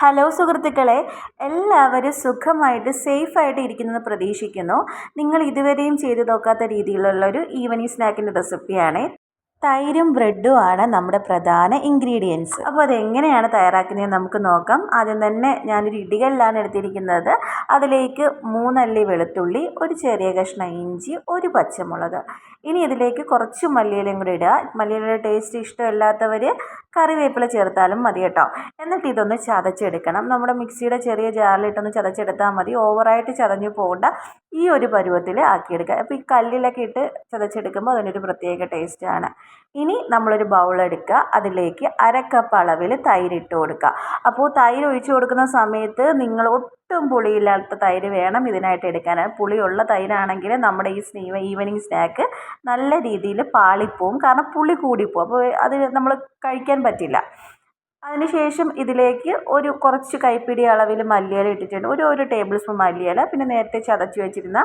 Hello സുഹൃത്തുക്കളെ എല്ലാവരും സുഖമായിട്ട് സേഫായിട്ട് ഇരിക്കുന്നത് പ്രതീക്ഷിക്കുന്നു. നിങ്ങൾ ഇതുവരെയും ചെയ്തു നോക്കാത്ത രീതിയിലുള്ളൊരു ഈവനിങ് സ്നാക്കിന്റെ റെസിപ്പിയാണ് തൈരും ബ്രെഡും ആണ് നമ്മുടെ പ്രധാന ഇൻഗ്രീഡിയൻസ് അപ്പോൾ അതെങ്ങനെയാണ് തയ്യാറാക്കുന്നത് നമുക്ക് നോക്കാം. ആദ്യം തന്നെ ഞാനൊരു ഇടികല്ലാണ് എടുത്തിരിക്കുന്നത്. അതിലേക്ക് മൂന്നല്ലി വെളുത്തുള്ളി ഒരു ചെറിയ കഷ്ണം ഇഞ്ചി ഒരു പച്ചമുളക്. ഇനി ഇതിലേക്ക് കുറച്ച് മല്ലിയിലയും കൂടി ഇടുക. മല്ലിയിലയുടെ ടേസ്റ്റ് ഇഷ്ടമില്ലാത്തവർ കറിവേപ്പില ചേർത്താലും മതി കേട്ടോ. എന്നിട്ട് ഇതൊന്ന് ചതച്ചെടുക്കണം. നമ്മുടെ മിക്സിയുടെ ചെറിയ ജാറിലിട്ടൊന്ന് ചതച്ചെടുത്താൽ മതി. ഓവറായിട്ട് ചതഞ്ഞു പോകണ്ട. ഈ ഒരു പരുവത്തിൽ ആക്കിയെടുക്കുക അപ്പോൾ ഈ കല്ലിലൊക്കെ ഇട്ട് ചതച്ചെടുക്കുമ്പോൾ അതിനൊരു പ്രത്യേക ടേസ്റ്റാണ് ഇനി നമ്മളൊരു ബൗൾ എടുക്കുക അതിലേക്ക് അര കപ്പ് അളവിൽ തൈര് ഇട്ട് കൊടുക്കുക അപ്പോൾ തൈര് ഒഴിച്ചു കൊടുക്കുന്ന സമയത്ത് നിങ്ങൾ ഒട്ടും പുളിയില്ലാത്ത തൈര് വേണം ഇതിനായിട്ട് എടുക്കാൻ. പുളിയുള്ള തൈരാണെങ്കിൽ നമ്മുടെ ഈ സ്നീ ഈവനിങ് സ്നാക്ക് നല്ല രീതിയിൽ പാളിപ്പോവും. കാരണം പുളി കൂടിപ്പോവും. അപ്പോൾ അത് നമ്മൾ കഴിക്കാൻ പറ്റില്ല. അതിനുശേഷം ഇതിലേക്ക് ഒരു കുറച്ച് കൈപ്പിടി അളവിൽ മല്ലിയില ഇട്ടിട്ടുണ്ട്. ഒരു ഒരു ടേബിൾ സ്പൂൺ മല്ലിയില പിന്നെ നേരത്തെ ചതച്ച് വെച്ചിരുന്ന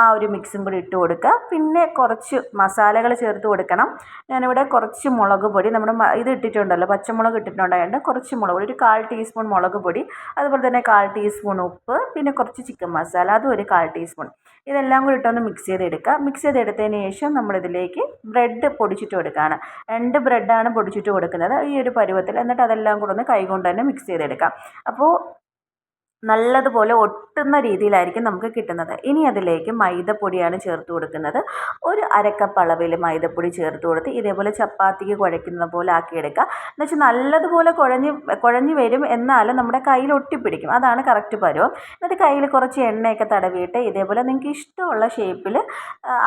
ആ ഒരു മിക്സും കൂടി ഇട്ട് കൊടുക്കുക. പിന്നെ കുറച്ച് മസാലകൾ ചേർത്ത് കൊടുക്കണം. ഞാനിവിടെ കുറച്ച് മുളക് പൊടി നമ്മുടെ ഇത് ഇട്ടിട്ടുണ്ടല്ലോ പച്ചമുളക് ഇട്ടിട്ടുണ്ടായതുകൊണ്ട് കുറച്ച് മുളക് പൊടി ഒരു കാൽ ടീസ്പൂൺ മുളക് പൊടി അതുപോലെ തന്നെ കാൽ ടീസ്പൂൺ ഉപ്പ് പിന്നെ കുറച്ച് ചിക്കൻ മസാല അതും ഒരു കാൽ ടീസ്പൂൺ ഇതെല്ലാം കൂടി ഇട്ടൊന്ന് മിക്സ് ചെയ്തെടുക്കുക. മിക്സ് ചെയ്തെടുത്തതിന് ശേഷം നമ്മളിതിലേക്ക് ബ്രെഡ് പൊടിച്ചിട്ട് കൊടുക്കുകയാണ്. രണ്ട് ബ്രെഡാണ് പൊടിച്ചിട്ട് കൊടുക്കുന്നത്. ഈ ഒരു പരുവത്തിൽ എന്നിട്ട് അതെല്ലാം കൂടെ ഒന്ന് കൈകൊണ്ട് തന്നെ മിക്സ് ചെയ്തെടുക്കാം. അപ്പോൾ നല്ലതുപോലെ ഒട്ടുന്ന രീതിയിലായിരിക്കും നമുക്ക് കിട്ടുന്നത്. ഇനി അതിലേക്ക് മൈദപ്പൊടിയാണ് ചേർത്ത് കൊടുക്കുന്നത്. ഒരു അരക്കപ്പ് അളവിൽ മൈദപ്പൊടി ചേർത്ത് കൊടുത്ത് ഇതേപോലെ ചപ്പാത്തിക്ക് കുഴയ്ക്കുന്ന പോലെ ആക്കിയെടുക്കുക. എന്ന് വെച്ചാൽ നല്ലതുപോലെ കുഴഞ്ഞ് കുഴഞ്ഞ് വരും. എന്നാലും നമ്മുടെ കയ്യിൽ ഒട്ടിപ്പിടിക്കും. അതാണ് കറക്റ്റ് പരുവം. എന്നിട്ട് കയ്യിൽ കുറച്ച് എണ്ണയൊക്കെ തടവിയിട്ട് ഇതേപോലെ നിങ്ങൾക്ക് ഇഷ്ടമുള്ള ഷേപ്പിൽ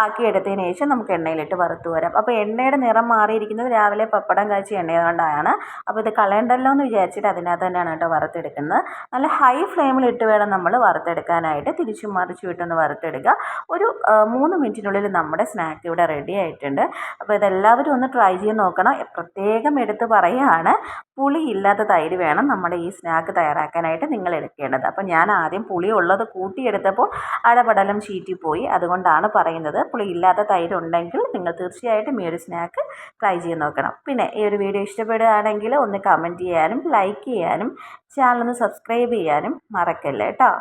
ആക്കിയെടുത്തതിന് ശേഷം നമുക്ക് എണ്ണയിലിട്ട് വറുത്ത് വരാം. അപ്പോൾ എണ്ണയുടെ നിറം മാറിയിരിക്കുന്നത് രാവിലെ പപ്പടം കാച്ചി എണ്ണ കൊണ്ടാണ് അപ്പോൾ ഇത് കളയണ്ടല്ലോ എന്ന് വിചാരിച്ചിട്ട് അതിനകത്ത് തന്നെയാണ് കേട്ടോ വറുത്തെടുക്കുന്നത്. നല്ല ഹൈ ഫ്ലെയിമിലിട്ട് വേണം നമ്മൾ വറുത്തെടുക്കാനായിട്ട്. തിരിച്ചും മറിച്ചും ഇട്ടൊന്ന് വറുത്തെടുക്കുക. ഒരു മൂന്ന് മിനിറ്റിനുള്ളിൽ നമ്മുടെ സ്നാക്ക് ഇവിടെ റെഡി ആയിട്ടുണ്ട്. അപ്പോൾ ഇതെല്ലാവരും ഒന്ന് ട്രൈ ചെയ്ത് നോക്കണം. പ്രത്യേകം എടുത്ത് പറയുകയാണ് പുളി ഇല്ലാത്ത തൈര് വേണം നമ്മുടെ ഈ സ്നാക്ക് തയ്യാറാക്കാനായിട്ട് നിങ്ങൾ എടുക്കേണ്ടത്. അപ്പോൾ ഞാൻ ആദ്യം പുളി ഉള്ളത് കൂട്ടിയെടുത്തപ്പോൾ അടപടലം ചീറ്റിപ്പോയി അതുകൊണ്ടാണ് പറയുന്നത് പുളി ഇല്ലാത്ത തൈര് ഉണ്ടെങ്കിൽ നിങ്ങൾ തീർച്ചയായിട്ടും ഈ ഒരു സ്നാക്ക് ട്രൈ ചെയ്ത് നോക്കണം. പിന്നെ ഈ ഒരു വീഡിയോ ഇഷ്ടപ്പെടുകയാണെങ്കിൽ ഒന്ന് കമന്റ് ചെയ്യാനും ലൈക്ക് ചെയ്യാനും ചാനൽ ഒന്ന് സബ്സ്ക്രൈബ് ചെയ്യാനും മറക്കല്ലേ കേട്ടോ